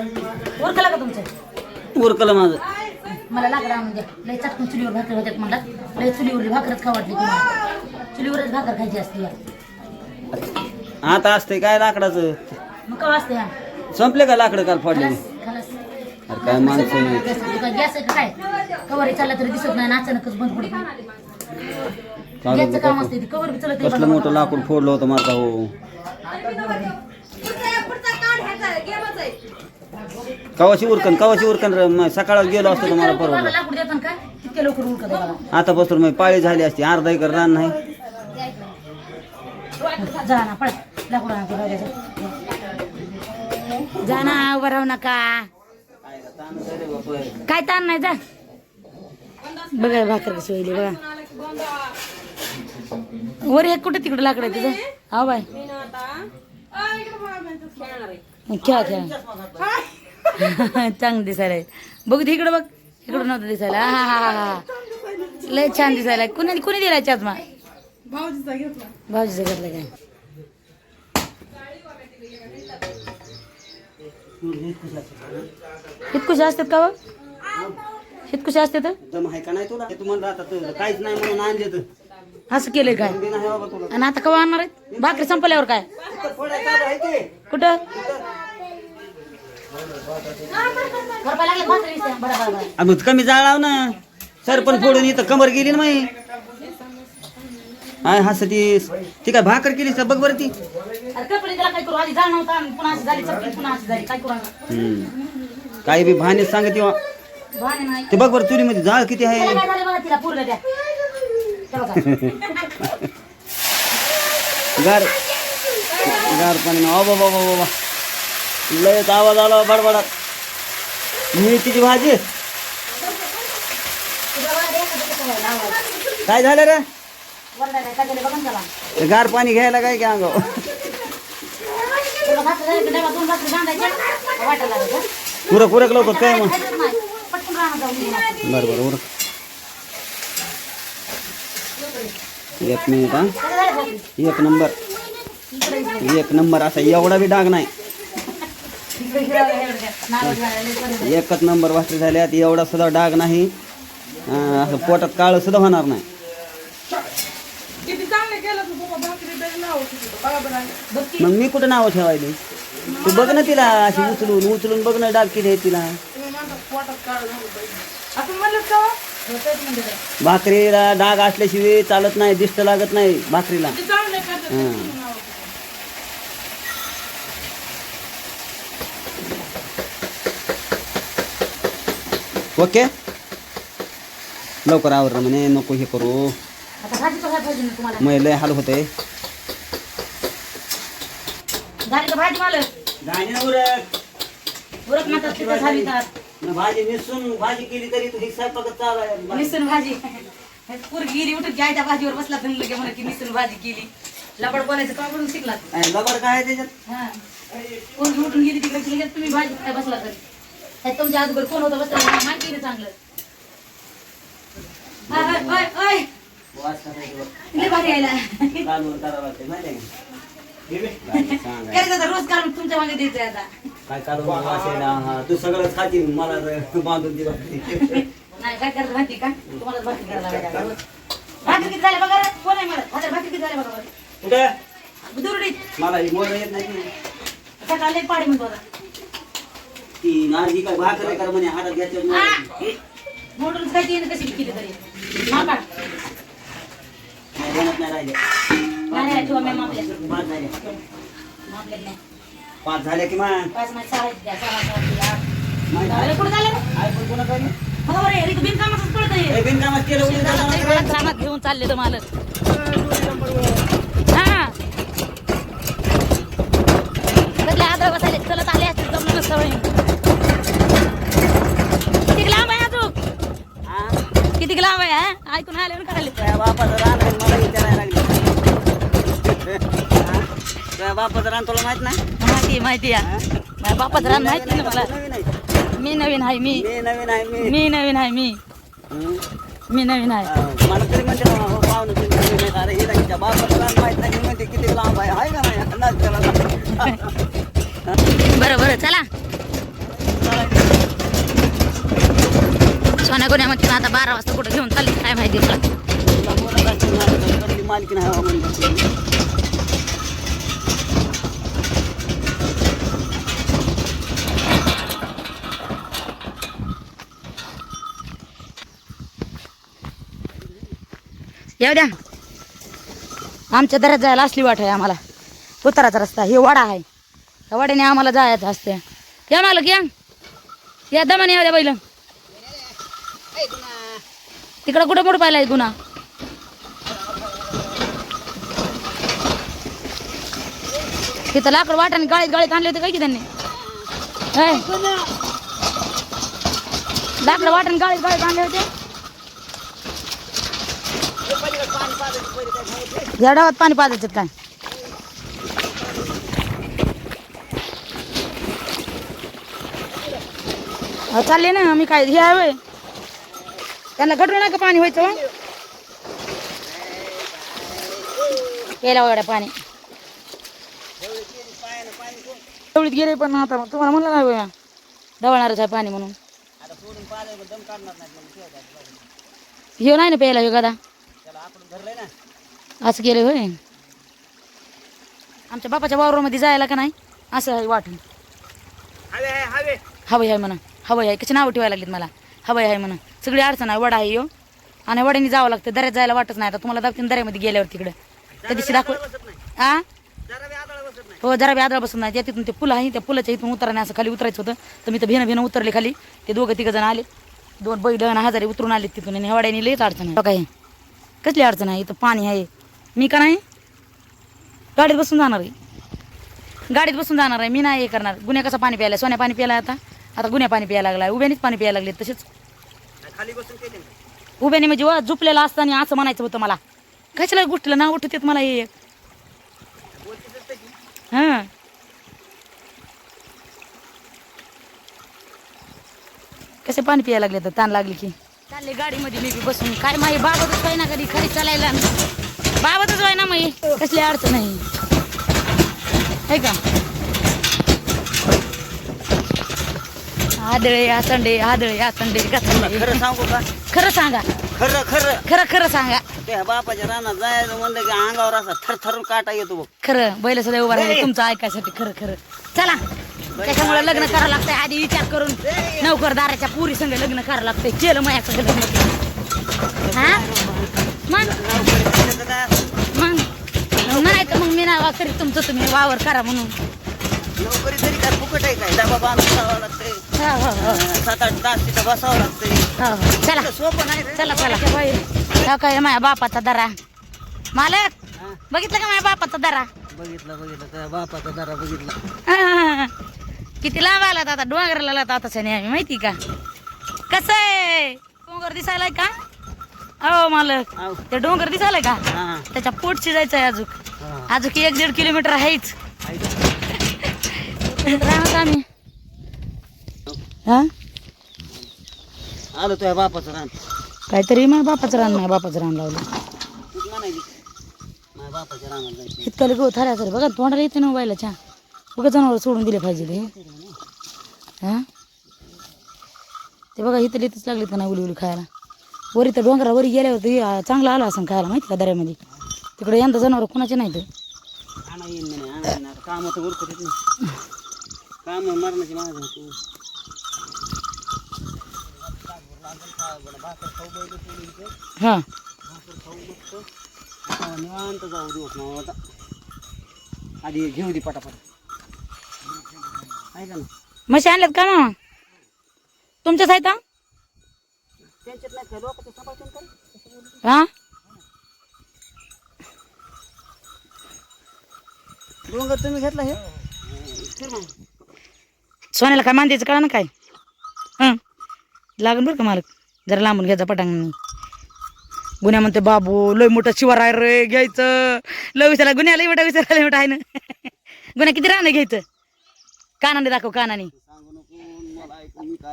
उरकलं का तुमचं? उरकलं माझं. मला लाकडा आणून द्या लय चटकन चुलीवर भाकर होत्यात म्हणतात लय चुलीवरली भाकरच खा वाटली तुम्हाला. चुलीवरच भाकर खायची असते या. आता असतंय काय लाकडाचं? मग का या संपले का लाकडं काल फोडले अरे काय माणसं गॅस आहे का? काय? कवर चालला तरी दिसत नाही अचानकच बंद पडत गॅसचं काम. असते कवर बी चलत कसलं मोठं लाकूड फोडलं होतं माझा हो कवाची उरकन कवाची उरकन रे, मग सकाळच गेलो असतो तुम्हाला परवडलं. लाकूड देतात काय तितके लवकर उरकत आहे मला आतापासून मग पाळी झाली असती अर्धा एकर रान नाही. जा ना पळ. लाकूड आणा. जा ना उभं राहू नका. काय ताण नाही जा. बघा भाकर कशी होईल बघा. वर एक कुठे तिकडे लाकड आहे तुझं हा बाय. खेळा खेळा. चांगलं दिसायला आहे. बघू ते इकडं बघ. इकडं नव्हतं दिसायला. हा हा हा हा. लय छान दिसायला कुणी कुणी दिलाय चष्मा भाऊजीचा घेतला. भाऊजीचं घेतलं काय? हितकुशी असतात का बघ? हितकुशी असतात? दम आहे का नाही तुला? हे तुम्हाला आता तुला काहीच नाही म्हणून आणले तर. असं केलंय काय? दम बी नाही बाबा तुला. आणि आता कवा आणणार आहेत? भाकरी संपल्यावर काय? तिथं फोडायचं चालू आहे ते. कुठं बरं, लागले भाकरी दिसते. बरं, बरं, बरं. आ, मग कमी जाळाव ना. सरपण फोडून इथं कमर गेली ना माई हाय हस ती ती काय भाकर केली बघ बरं ती. अरे कपडे त्याला काय? हम्म. काही बी भाने सांगत ते बघ बरं चुलीमध्ये जाळ किती आहे. गार गार पाणी ना. बाबा बाबा बाबा. लयच आवाज आला हो बडबडात. मिरचीची भाजी? काय झालं रे? गार पाणी घ्यायला काय काय अंगाव उरक पुरक लवकर काय मग? बरं बरं उरक. एक मिनिट हा. एक नंबर. एक नंबर असा एवढा बी डाग नाही. एकच नंबर भाकरी झाल्यात. एवढा सुद्धा डाग नाही. असं पोटात काळं सुद्धा होणार नाही. मग मी कुठं नावं ठेवायली? तू बघ ना तिला अशी उचलून उचलून बघ ना डाग किती आहे तिला. भाकरीला डाग असल्याशिवाय चालत नाही दिष्ट लागत नाही भाकरीला ते चांगले करतात हं. नाव ओके? लवकर आवर म्हणे नको हे करू. आता भाजी बघा पाहिजे ना तुम्हाला. मग लय हाल होते झाली का भाजी मला उरक तिथं झाली तर. भाजी भाजी केली तरी तुझी चालू आहे. भाजी. पूर गेली उठून घ्याय त्या भाजीवर बसला तर लगे म्हणा की निसून भाजी केली. लबड बोलायचं का म्हणून शिकला काय लबाड काय आहे त्याच्यात? हा. पोरगी उठून गेली तिकडे की लगेच तुम्ही भाजी काय बसला तर. तुमच्या अगोदर कोण होतं मला माहिती नाही चांगलं. आहे रोज काढून तुमच्या मागे द्यायचं आता. काय कालवण वास यायला, हा. तू सगळं खाती मला तर बांधून दिलं नाही काय करायचं माहिती का? तुम्हाला भाकरी करायला लागायला रोज. भाकरी किती झाले बघा? रे. कोण आहे मला? भाकरी भाकरी किती झाले बघा बरं. कुठे? दुरडीत. मला ही मोर येत नाही. सकाळी पाडी म्हणतो आता ती नारजी काय भाकर कर म्हणे हातात घ्यायचं मोडून खायची आणि कशी केली तरी? मापा नाही बनत नाही राहिले. नाही नाही ठेवा मी मापल्या पाच नाही. पाच झाले की मग? पाच नाही सहा आहेत द्या सहा सहा द्या. नाही अरे कुठं झालं रे? आय पण कोणा काय बघा बरं हे केलं. शेताला रानात घेऊन चालले तर मालक हा आदर बसायले चलत आले असते जमलं सवय किती लांब आहे अजून? किती लांब आहे? ऐकून आले करायला बापाचं रान आहे, मला विचारायला लागले. बापाचं रान तुला माहीत नाही? माहिती आहे, माहिती आहे बापाचं रान माहिती ना मला. आहे. मी नवीन आहे मी. नवीन आहे मी. मी नवीन आहे मी? मी नवीन आहे. मला तरी हो, पाहुणं नवीन आहेत. अरे हिला बापाचं रान माहीत नाही म्हणते किती लांब आहे. आहे का नाही? नाच त्याला बरं बरं चला. सोना कोण्या मग आता बारा वाजता कुठं घेऊन चालली काय माहिती तुला. मालकी नाही येऊ द्या. आमच्या दरात जायला असली वाट आहे आम्हाला. उताराचा रस्ता हे वाडा आहे. वाड्याने आम्हाला जायचं असते. या मालक या. या दमाने या द्या बैल तिकडं कुठं कुठं पाहिला गुन्हा? तिथं लाकड वाटाने गाळीत गाळीत आणले होते काय की त्यांनी? लाकडं लाकड वाटाने गाळीत गाळीत आणले होते. या डावात पाणी पाजायचं काय? चालले ना मी काय हे आहे. त्यांना घटू नका पाणी व्हायचं. प्यायला वगैरे पाणी. एवढीत गेले पण आता तुम्हाला म्हणलं ना होय, ढवळणारच आहे पाणी म्हणून. हे नाही ना प्यायला हे गदा. ना असं केलं होय आमच्या बापाच्या वावरामध्ये जायला का नाही? असं आहे वाटून. हवे आहे म्हणा. हवय आहे कशी नावं ठेवायला लागलीत मला? हवय आहे म्हणून. सगळी अडचण आहे वडा आहे यो. आणि वड्याने जावं लागतं दऱ्यात जायला वाटत नाही आता. तुम्हाला दाखवते दऱ्यामध्ये गेल्यावर तिकडं. त्या दिवशी दाखव आ? हो, जरा बी आदळ बसत नाही. हो जरा बी आदळ नाही त्या तिथून ते पुल आहे त्या पुलाच्या इथून उतरणे असं खाली उतरायचं होतं. तर मी तर भिनं भिनं उतरले खाली. ते दोघं तिघं जण आले. दोन बैल आणि हजारी उतरून आले तिथून. आणि हवाड्याने लईच अडचण आहे. काय? कसली अडचण आहे? इथं पाणी आहे. मी का नाही? गाडीत बसून जाणार आहे. गाडीत बसून जाणार आहे. मी नाही हे करणार. गुन्ह्या कसं पाणी प्यायला? सोन्या पाणी प्यायला आता? आता गुन्ह्या पाणी प्यायला लागलाय उभ्यानेच पाणी प्यायला लागले तसेच. खाली बसून केले उभ्याने म्हणजे व झुपलेला असताना असं म्हणायचं होतं मला. कशाला गोष्टीला ना उठत मला हे? एक हां. कसे पाणी प्यायला लागले तर ताण लागली की? चालले गाडीमध्ये मी बी बसून. काय माही बाबतच काय ना कधी खरी चालायला. बाबतच आहे ना माही कसली अडचण नाही का? आदळे आसंडे आदळे आसंडे कसं खरं सांगू का? खरं सांगा. खरं खरं. खरं खरं सांगा. त्या बापाच्या रानात जायचं म्हणलं की अंगावर असा थरथरून काटा येतो बघ. खरं बैल सदैव उभा राहिले. तुमचं ऐकायसाठी खरं खरं. चला त्याच्यामुळे लग्न करावं लागतंय. आधी विचार करून नोकरदाराच्या पुरी संग लग्न करावं लागतंय. केलं मायाचं लग्न हा? मग? मग? नाही तर मग मी नावा करीत. तुमचं तुम्ही वावर करा म्हणून. नोकरी तरी काय फुकट आहे काय? डबा बांधून जावं लागतंय. हो हो हो. अं, सात आठ तास तिथं बसावं लागतंय. हो हो. चला. सोपं नाही रे. चला चला. हा काय माझ्या बापाचा दरा. मालक हा, बघितलं का माझ्या बापाचा दरा? बघितलं बघितलं. त्या बापाचा जरा बघितला. किती लांब आलात आता? डोंगराला आलात आता सनी आम्ही माहिती का? कसं आहे? डोंगर दिसायलाय का? अहो मालक. आव. ते डोंगर दिसायलाय का? हा, त्याच्या पोटची जायचंय अजून. हा. अजून एक दीड किलोमीटर आहेच. ऐक. राहत आम्ही हा? आलो तुझ्या बापाचं रान. काहीतरी माझ्या बापाचं रान माझ्या बापाचं रान लावलं. तूच म्हणायची माझ्या बापाच्या रानात जायचं इतकं गो थाऱ्या सर. बघा तोंडाला येते ना बायला चहा. बघा जनावर सोडून दिले पाहिजे ते. हा? ते बघा इथं लिहितच लागले का नाही उली उली खायला. वरी तर डोंगरा वरी गेल्यावरती अं, चांगलं आलं असं खायला माहिती का दऱ्यामध्ये? तिकडे यंदा जनावर कोणाचे नाही तर आणा येईन म्हणे आणा नाही. काम मरणाची माझं तू भाकर खाऊ बैल सोडून इथं. हां निवांत जाऊ दिवस मग आता आधी घेऊ दे पटापट ऐका ना म्हशी आणल्यात का मामा तुमच्याच आहेत हा? त्यांच्यात नाही का लोक ते सांभाळतील का रे? हा डोंगर तुम्ही घेतला हे फिर मग. सोन्याला काय मांदायचं कळा ना काय? हां? लागून बरं का मालक? जरा लांबून घ्यायचा पटांगणी गुन्ह्या म्हणते बाबू लय मोठा शिवार आहे रे घ्यायचं. लय विचारा गुन्ह्या लय मोठा विचारा लय मोठा आहे ना. गुन्ह्या किती राहणं घ्यायचं? कानाने दाखव कानाने.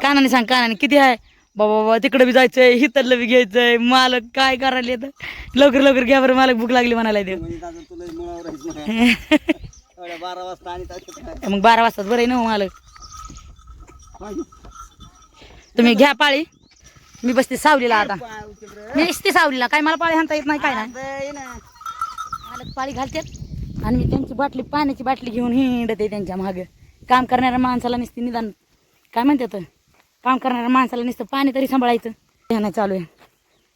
कानाने सांग कानाने. किती आहे? बाबा बाबा तिकडं बी जायचंय हितरलं बी घ्यायचंय. मालक काय करायला तर लवकर लवकर घ्या बरं मालक भूक लागली म्हणायला बारा वाजता काय मग बारा वाजताच बरं आहे ना हो मालक. तुम्ही घ्या पाळी. मी बसते सावलीला आता. मी असते सावलीला. काय मला पाळी हाणता येत नाही काय नाही. मालक पाळी घालतात. आणि मी त्यांची बाटली पाण्याची बाटली घेऊन हिंडते त्यांच्या मागं. काम करणाऱ्या माणसाला नुसती निदान. काय म्हणतात काम करणाऱ्या माणसाला नुसतं. पाणी तरी सांभाळायचं. नाही चालू आहे.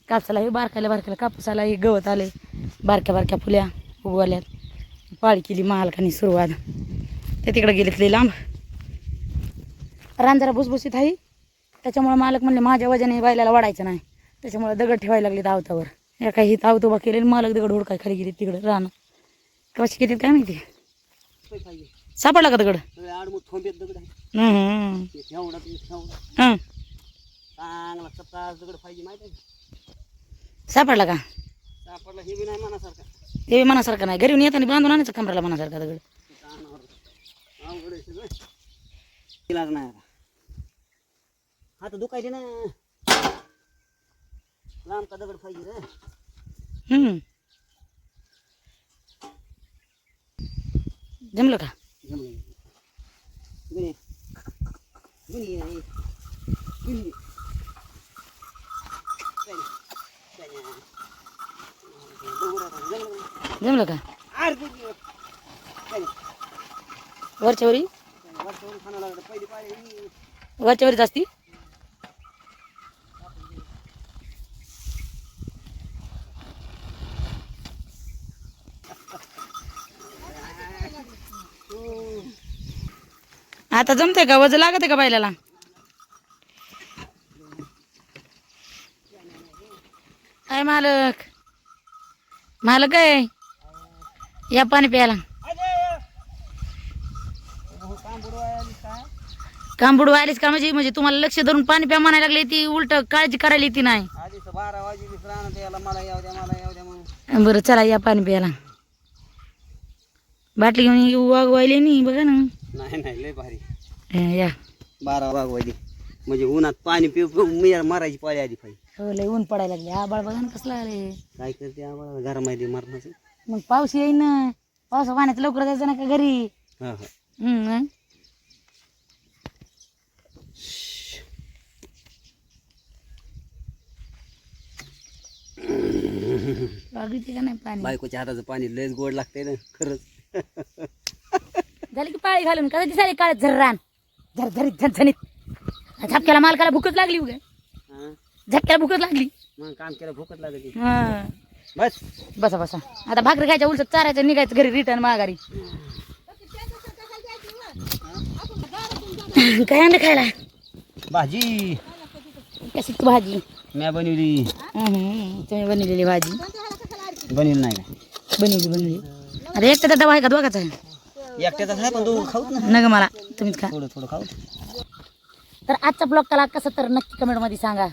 कापसाला हे बारकायला बारकायला कापसाला हे गवत आले बारक्या बारक्या फुल्या उगवल्यात. पाळी केली मालकाने सुरुवात. ते तिकडे गेलेत लई लांब. रान जरा भुसभुशीत आहे. त्याच्यामुळे मालक म्हणले माझ्या वजाने बैलाला वाढायचं नाही. त्याच्यामुळे दगड ठेवायला लागले धावतावर. या काही धावतोबा केले मालक दगड हुडकाय खाली गेली तिकडे रान. कशी किती काय माहिती? पाहिजे. सापडला का दगड? दगड पाहिजे माहिती आहे सापडला का? सापडला हे बी नाही मनासारखा मनासारखं नाही. घरी येताना बांधून आणायचं कमराला मनासारखा दगड कानावर अवघड आहे सगळं इलाज नाही आता हात दुखायचे ना लांब का दगड पाहिजे रे. जमलं का जमलं. नाही. बघू आता. जमलं का? जमलं का आर गुन्हे. काय नाही. वरच्या वरी काय नाही. वरच्यावरून खाणं लागलं. पहिली पाळी. वरच्या वरीच असती आता जमतंय का? वजन लागत का बैलाला? काय मालक? मालक आहे? या पाणी प्यायला. कांबुड आलीच का? म्हणजे म्हणजे तुम्हाला लक्ष धरून पाणी प्या म्हणायला लागले ती उलट काळजी करायला ती नाही. बरं चला या पाणी प्यायला. बाटली घेऊन वागवायले नाही बघा ना. नाही नाही लय भारी. या. बारा वाजवायची म्हणजे उन्हात पाणी पिऊ पिऊ मी मारायची पाळी आधी पाहिजे. हो लय ऊन पडायला लागले. आबाळ बघा ना कसला आले काय करते आम्हाला घरामध्ये मरणाचं. मग पाऊस येईन. ना पावसा पाण्यात लवकर जायचं ना का घरी? हा का नाही पाणी? बायकोच्या हाताचं पाणी लयच गोड लागतंय ना खरंच. झाली की पाळी घालून. कसा दिसायला काळ झर्रान? झर झरीत झणझणीत झपक्याला मालकाला भूकच लागली उगा. झटक्याला भूकच लागली. मग काम केलं भूकच लागत हा. बस. बसा बसा. आता भाकरी खायच्या उलट चारायचं निघायचं घरी रिटर्न माघारी. काय आणलं खायला? भाजी. कशी भाजी? म्या बनवली. हम्म, तुम्ही बनवलेली भाजी. बनवली नाही बनवली बनवली. आता एक तर डबा आहे का दोघाचा? आहे का एकट्याचाच आहे पण तू खाऊच ना नग मला. तुम्हीच खा. थोडं थोडं खाऊ. तर आजचा ब्लॉग कला कसं तर नक्की कमेंटमध्ये सांगा.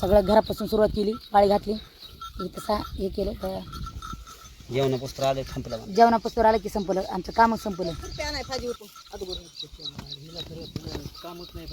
सगळं घरापासून सुरुवात केली पाळी घातली. की तसा हे केलं तर जेवणापुस्तक आले संपलं जेवणापासून आलं की संपलं आमचं कामच संपलं. कामच नाही